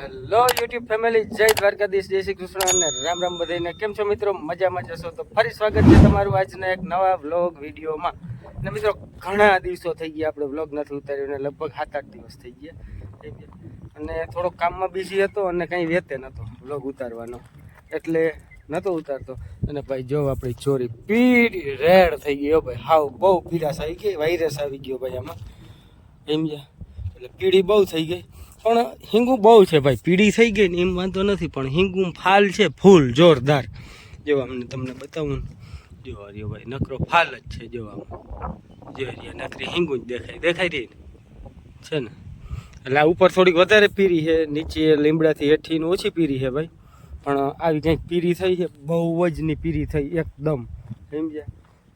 Hello YouTube family જય દ્વારકાધીશ, જય શ્રી કૃષ્ણ અને રામ રામ બધાને કેમ છો મિત્રો? મજામાં જશો તો ફરી સ્વાગત છે તમારું આજના એક નવા વ્લોગ વિડીયોમાં. અને મિત્રો, ઘણા દિવસો થઈ ગયા આપણે વ્લોગ નથી ઉતાર્યો અને લગભગ સાત આઠ દિવસ થઈ ગયા. ગયા. અને થોડોક કામમાં બિઝી હતો અને કંઈ વેતે નહોતો વ્લોગ ઉતારવાનો. એટલે નહોતો ઉતારતો. અને ભાઈ, જો આપણી ચોરી પીડી રેડ થઈ હો ભાઈ. હાવ બહુ પીડાશ આવી ગઈ વાયરસ આવી ગયો ભાઈ આમાં. સમજ્યા એટલે પીડી બહુ થઈ ગઈ. પણ હિંગુ બહુ છે ભાઈ, પીળી થઈ ગઈ ને એમ વાંધો નથી, પણ હિંગુ ફાલ છે, ફૂલ, જોરદાર. જો અમને તમને બતાવું જો હરિયો ભાઈ, નકરો ફાલ જ છે, જો આમ હરિયા નકરી હિંગુ જ દેખાય દેખાય રહી છે ને? એટલે આ ઉપર થોડીક વધારે પીરી છે, નીચે લીમડાથી હેઠીને ઓછી પીરી છે ભાઈ. પણ આવી કંઈક પીરી થઈ છે, બહુ જ ની પીરી થઈ, એકદમ. સમજ્યા?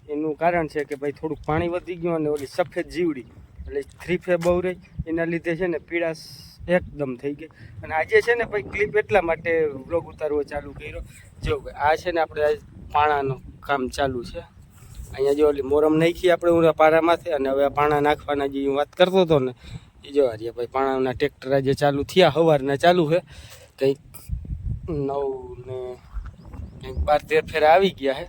એનું કારણ છે કે ભાઈ થોડુંક પાણી વધી ગયું અને ઓલી સફેદ જીવડી, એટલે થ્રી ફે બહુ રહી. એના લીધે છે ને પીળાશ એકદમ થઈ ગઈ. અને આજે છે ને ભાઈ ક્લિપ એટલા માટે વ્લોગ ઉતારવો ચાલુ કર્યો. જો આ છે ને આપણે પાણાનું કામ ચાલુ છે. અહીંયા જો ઓલી મોરમ નાખી આપણે હું પારામાંથી અને હવે પાણા નાખવાના જે વાત કરતો હતો ને, એ જો હારીએ ભાઈ પાણાના ટ્રેક્ટર આજે ચાલુ થયા સવારના ચાલુ છે. કંઈક નવ ને કંઈક બાર તેર ફેરા આવી ગયા છે.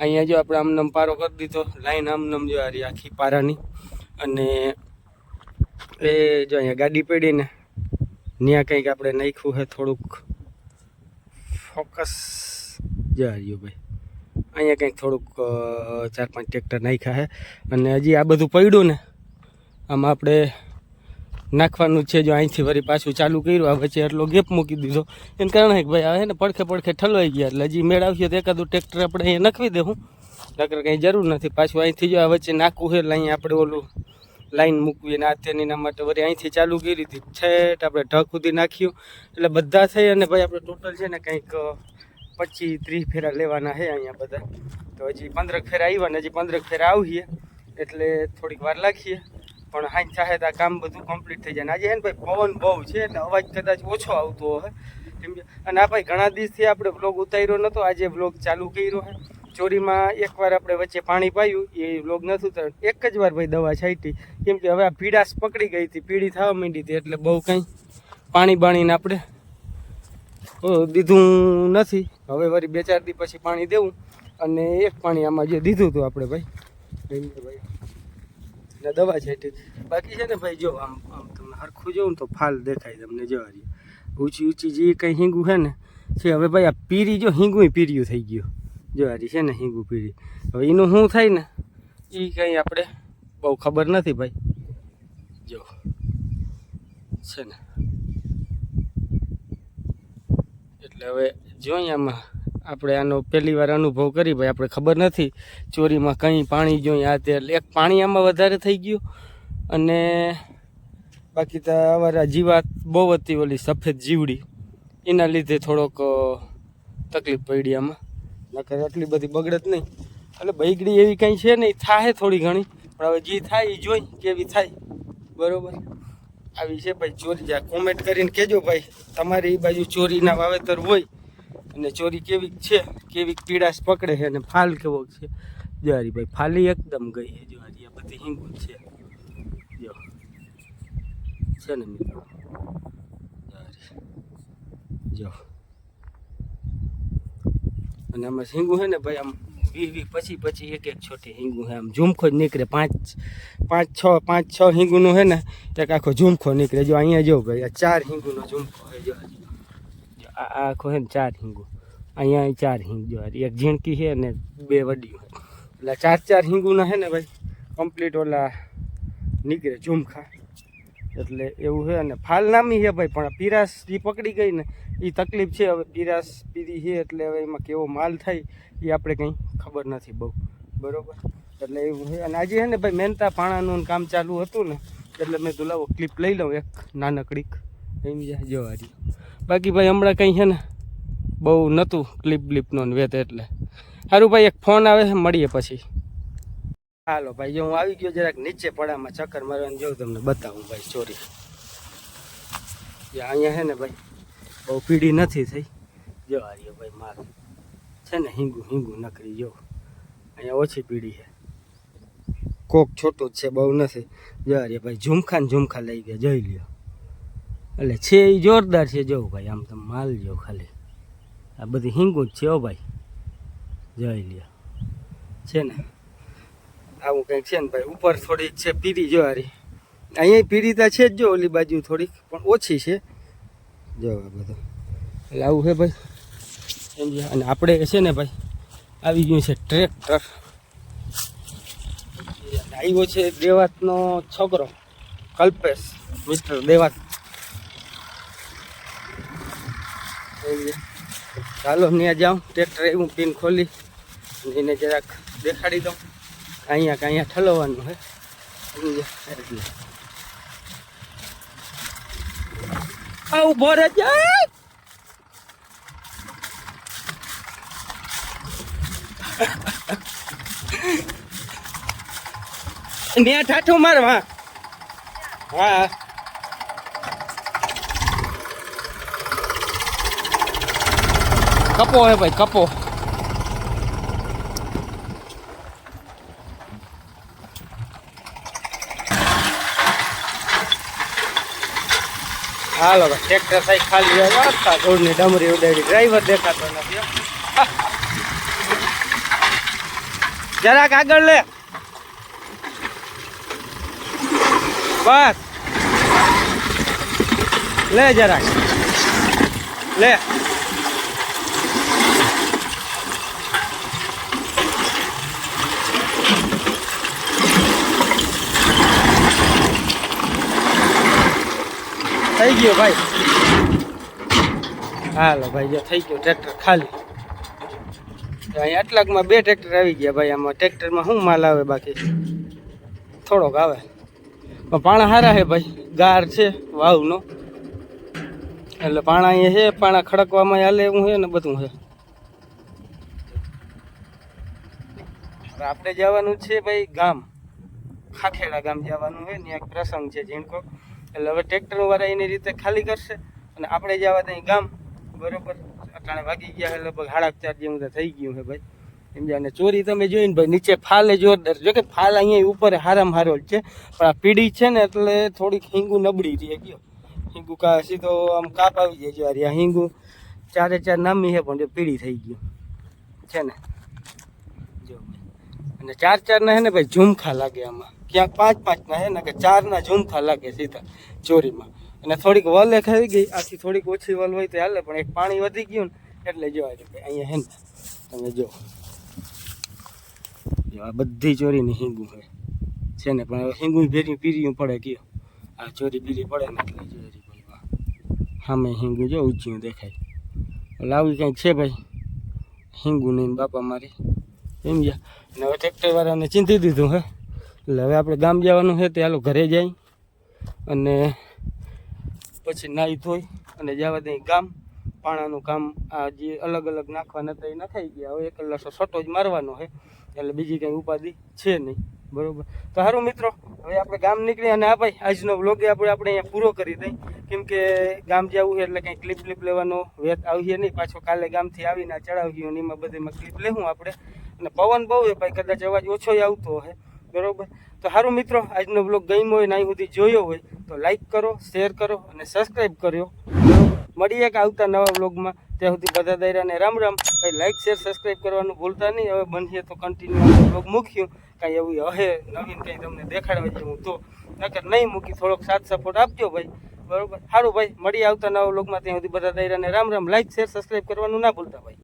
અહીંયા જો આપણે આમનામ પારો કરી દીધો લાઈન આમનામ જો હારી આખી પારાની. અને એ જો અહીંયા ગાડી પડી ને ત્યાં કંઈક આપણે નાખ્યું છે થોડુંક ફોકસ. જાર્યું ભાઈ. અહીંયા કંઈક થોડુંક ચાર પાંચ ટ્રેક્ટર નાખ્યા છે અને હજી આ બધું પડ્યું ને, આમાં આપણે નાખવાનું છે જો અહીંથી વળી પાછું ચાલુ કર્યું, આ વચ્ચે એટલો ગેપ મૂકી દીધો. એને કારણે ભાઈ આવે હે ને પડખે પડખે ઠલવાઈ ગયા. એટલે હજી મેળ આવ્યો તો એકાદું ટ્રેક્ટર આપણે અહીંયા નાખવી દેવું નકર કંઈ જરૂર નથી. પાછું અહીંથી જો આ વચ્ચે નાખવું છે એટલે અહીંયા આપણે ઓલું લાઈન મૂકવી અને આ એના માટે વળી અહીંથી ચાલુ કરી હતી. છેટ આપણે ઢગ સુધી નાખ્યું. એટલે બધા થઈ અને ભાઈ આપણે ટોટલ છે ને કંઈક પચીસ ત્રીસ ફેરા લેવાના છે અહીંયા બધા. તો હજી પંદરક ફેરા આવ્યા ને હજી પંદરક ફેરા આવીએ. એટલે થોડીક વાર લાગીએ. પણ હાઈ ચાહે આ કામ બધું કમ્પ્લીટ થઈ જાય. અને આજે છે ને ભાઈ પવન બહુ છે એટલે અવાજ કદાચ ઓછો આવતો હોય કેમ કે અને આ ભાઈ ઘણા દિવસથી આપણે બ્લોગ ઉતાર્યો નહોતો આજે બ્લોગ ચાલુ કર્યો છે. ચોરીમાં એકવાર આપણે વચ્ચે પાણી પાયું, એ લોગ નથી ઉતાર્યો એક જ વાર ભાઈ દવા છાંટી. કેમ કે હવે આ પીડાશ પકડી ગઈ હતી પીળી થવા માંડી હતી, એટલે બહુ કંઈ પાણી બાણીને આપણે દીધું નથી. હવે વળી બે ચાર દી પછી પાણી દેવું અને એક પાણી આમાં જે દીધું હતું આપણે ભાઈ ભાઈ ને દવા છાંટી. બાકી છે ને ભાઈ, જો આમ આમ તમે હરખું જોઉં તો ફાલ દેખાય તમને જવા ઊંચી ઊંચી જે કંઈ હિંગું છે ને, છે, હવે ભાઈ આ પીરી જો હિંગું પીર્યું થઈ ગયું. જો છે ને હિંગુ પીરી હવે એનું શું થાય ને? એ કંઈ આપણે બહુ ખબર નથી ભાઈ. જો. છે ને. એટલે હવે જોઈએ આમાં આપણે આનો પહેલી વાર અનુભવ કરી ભાઈ, આપણે ખબર નથી. ચોરીમાં કંઈ પાણી જોઈએ આ તે એક પાણી આમાં વધારે થઈ ગયું. અને બાકી તો અમારા જીવાત બહુ હતી ઓલી સફેદ જીવડી. એના લીધે થોડોક તકલીફ પડી આમાં. નકર એટલી બધી બગડત નહીં. એટલે બગડી એવી કંઈ છે નહીં થાય થોડી ઘણી. પણ હવે જે થાય એ જોઈ, કેવી થાય. બરોબર? આવી છે ભાઈ ચોરી જા કોમેન્ટ કરીને કહેજો ભાઈ. તમારી એ બાજુ ચોરીના વાવેતર હોય, અને ચોરી કેવી છે કેવી પીડાશ પકડે છે, અને ફાલ કેવો છે. જો ભાઈ, ફાલી એકદમ ગઈ છે, જો આ બધી હિંગુ છે. જો. છે ને મિત્રો. જો. અને આમાં હિંગુ છે ને ભાઈ, આમ વીસ વીસ પછી પછી એક એક છોટી હિંગુ છે. આમ ઝુમખો જ નીકળે. પાંચ પાંચ છ પાંચ છ હિંગુનું છે ને, એક આખો ઝુમખો નીકળે. જો અહીંયા જો ભાઈ, આ ચાર હિંગુનો ઝુમખો છે, જો હજી. જો આ આ આખો છે ને ચાર હિંગુ. અહીંયા અહીં ચાર હિંગ, જો હારી. એક ઝીણકી છે ને બે વડીઓ એટલે ચાર ચાર હિંગુના છે ને ભાઈ કમ્પ્લીટ ઓલા નીકળે ઝુમખા. એટલે એવું છે અને ફાલ નામી છે ભાઈ, પણ પીરાશ જે પકડી ગઈ ને એ તકલીફ છે. હવે પીરાસ પીરી છે એટલે હવે એમાં કેવો માલ થાય એ આપણે કંઈ ખબર નથી બહુ. બરાબર? એટલે એવું છે. અને આજે છે ને ભાઈ, મહેનતા પાણાનું કામ ચાલુ હતું ને, એટલે મેં લાવો ક્લિપ લઈ લઉં એક નાનકડીક. એમ જવા જો બાકી ભાઈ, હમણાં કંઈ છે ને, બહુ નહોતું ક્લિપ બ્લિપનું વેત એટલે. સારું ભાઈ, એક ફોન આવે મળીએ પછી. હાલો ભાઈ, જો હું આવી ગયો જરાક નીચે પડામાં ચક્કર મારવાનું જોઉં તમને બતાવું ભાઈ ચોરી જે અહીંયા છે ને ભાઈ, બહુ પીડી નથી થઈ. જો આર્યો ભાઈ માર છે ને હિંગુ હિંગુ નકરી જો. અહીંયા ઓછી પીડી છે. કોક છોટું જ છે, બહુ નથી. જો આર્યો ભાઈ, ઝુમખા ને ઝુમખા લઈ ગયા, જોઈ લ્યો. એટલે છે એ જોરદાર છે, જો ભાઈ, આમ તમે માલ જો ખાલી. આ બધી હિંગુ જ છે હો ભાઈ. જોઈ લ્યો. છે ને? આવું કંઈક છે ને ભાઈ, ઉપર થોડીક છે પીરી જો હારી. અહીંયા પીરીતા છે જ જો ઓલી બાજુ થોડીક, પણ ઓછી છે. જો આ બધું. એટલે આવું છે ભાઈ. સમજ્યા અને આપણે છે ને ભાઈ, આવી ગયું છે ટ્રેક્ટર. આવ્યો છે દેવાતનો છોકરો, કલ્પેશ, મિસ્ટર દેવાત? ચાલો ત્યાં જાઉં, ટ્રેક્ટર એવું પિન ખોલી. એને જરાક દેખાડી દઉં. અહીંયા કે અહીંયા ઠલવવાનું છે સમજ્યા? એટલે આ ઊભો રહે જાય ને ઠાઠું માર હા હા કપો હે ભાઈ કપો હાલો ટ્રેક્ટર સાઈ ખાલી આખા ધૂળની ડમરી ઉડાડી. ડ્રાઈવર દેખાતો નથી. જરાક આગળ લે. બસ. લે જરાક. લે. થઈ ગયો ભાઈ. હાલો ભાઈ, જો થઈ ગયો ટ્રેક્ટર ખાલી. તો અહીં આટલાકમાં બે ટ્રેક્ટર આવી ગયા ભાઈ, આમાં ટ્રેક્ટરમાં શું માલ આવે બાકી? થોડોક આવે. પણ પાણા સારા છે ભાઈ, ગાર છે, વાવનો. એટલે પાણા અહીંયા છે, પાણા ખડકવામાં હાલે એવું છે ને બધું છે. આપણે જવાનું છે ભાઈ ગામ. ખાખેડા ગામ જવાનું છે ને એક પ્રસંગ છે ઝીણકો એટલે હવે ટ્રેક્ટર વાળા એની રીતે ખાલી કરશે અને આપણે જવા ત્યાં ગામ, બરોબર, અટાણે વાગી ગયા છે, લગભગ સાડા ચાર જેવું થઈ ગયું છે ભાઈ. સમજ્યા અને ચોરી તમે જોઈને ભાઈ, નીચે ફાલે જોરદાર. જો કે ફાલ અહીંયા ઉપર હારામ હારો છે, પણ આ પીડી છે ને એટલે થોડીક હિંગુ નબળી રહી ગયો હિંગુ કા સીધો આમ કાપ આવી જાય જ્યારે આ હિંગુ ચારે ચાર નામી છે, પણ જો પીળી થઈ ગયું. છે ને? જો. અને ચાર ચાર ના છે ને ભાઈ, ઝુમખા લાગે આમાં. ક્યાંક પાંચ પાંચ ના છે ને કે ચાર ના ઝુમખા લાગે સીધા ચોરીમાં. અને થોડીક વલે ખાઈ ગઈ, આથી થોડીક ઓછી વલ હોય તો હાલે, પણ એક પાણી વધી ગયું ને, એટલે જો આ અહીંયા હે ને, તમે જો. જો આ બધી ચોરીની હિંગુ છે છે ને, પણ હવે હિંગુ ભેરી પીર્યું પડે કયો? આ ચોરી બીરી પડે ને એટલે ચોરી બોલવા સામે હિંગુ જો ઊંચી દેખાય. લાવી આવી કંઈક છે ભાઈ? હિંગુ નહીં બાપા મારી. સમજ્યા અને હવે ટ્રેક્ટર વાળાને ચિંતી દીધું હે. એટલે હવે આપણે ગામ જવાનું છે તે હાલો ઘરે જાય અને પછી નાહી ધોઈ અને જવા દઈ ગામ. પાણાનું કામ આ જે અલગ અલગ નાખવાના હતા એ નખાઈ ગયા. હવે એક કલાસો સટો જ મારવાનો છે. એટલે બીજી કંઈ ઉપાધિ છે નહીં. બરોબર? તો સારું મિત્રો, હવે આપણે ગામ નીકળી અને આ ભાઈ, આજનો વ્લોગ આપણે આપણે અહીંયા પૂરો કરી દઈ. કેમ કે ગામ જવું એટલે કંઈ ક્લિપ ક્લિપ લેવાનો વેત આવીએ નહીં. પાછો કાલે ગામથી આવીને ચડાવી ગયો એમાં બધીમાં ક્લિપ લેવું આપણે. અને પવન બહુ એ ભાઈ, કદાચ અવાજ ઓછો આવતો હોય બરોબર? તો સારું મિત્રો, આજનો બ્લોગ ગમ્યો હોય ને અહીં સુધી જોયો હોય, તો લાઈક કરો શેર કરો અને સબસ્ક્રાઈબ કર્યો. મળીએ એક આવતા નવા બ્લોગમાં ત્યાં સુધી બધા દાયરાને રામ રામ. કંઈ લાઈક શેર સબસ્ક્રાઈબ કરવાનું ભૂલતા નહીં. હવે બનીએ તો કન્ટિન્યુ બ્લોગ મૂક્યું. કાંઈ એવું હે, નવીન કંઈ તમને દેખાડવા જેવું તો. નકર નહીં મૂકી, થોડોક સાથ સપોર્ટ આપજો ભાઈ. બરોબર? સારું ભાઈ મળી આવતા નવા બ્લોગમાં ત્યાં સુધી બધા દાયરાને Ram Ram. Like share subscribe કરવાનું ના ભૂલતા ભાઈ.